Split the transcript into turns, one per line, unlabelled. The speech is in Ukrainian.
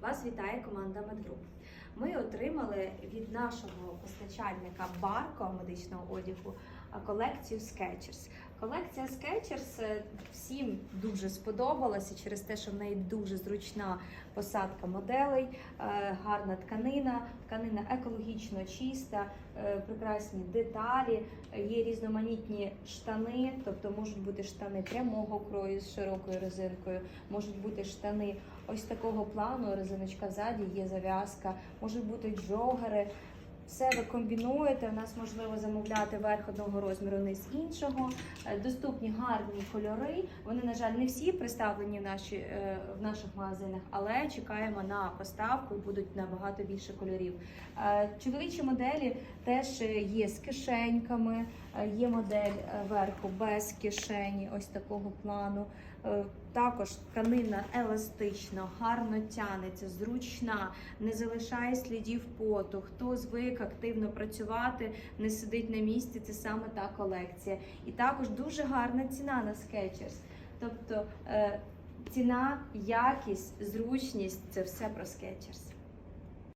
Вас вітає команда Медгруп. Ми отримали від нашого постачальника Барко медичного одягу колекцію Skechers. Колекція е, всім дуже сподобалася через те, що в неї дуже зручна посадка моделей, е, гарна тканина, тканина екологічно чиста, е, прекрасні деталі, є різноманітні штани, тобто можуть бути штани прямого крою з широкою резинкою, можуть бути штани ось такого плану, резиночка ззаді, є зав'язка, можуть бути джогери. Все ви комбінуєте. У нас можливо замовляти верх одного розміру, низ іншого. Е, Доступні гарні кольори. Вони, на жаль, не всі представлені в, наші, е, в наших магазинах, але чекаємо на поставку і будуть набагато більше кольорів. Е, Чоловічі моделі теж є з кишеньками, є модель верху без кишені, ось такого плану. Також тканина еластична, гарно тянеться, зручна, не залишає слідів поту. Хто звик активно працювати, не сидить на місці, це саме та колекція. І також дуже гарна ціна на Skechers. Тобто е, ціна, якість, зручність це все про Skechers.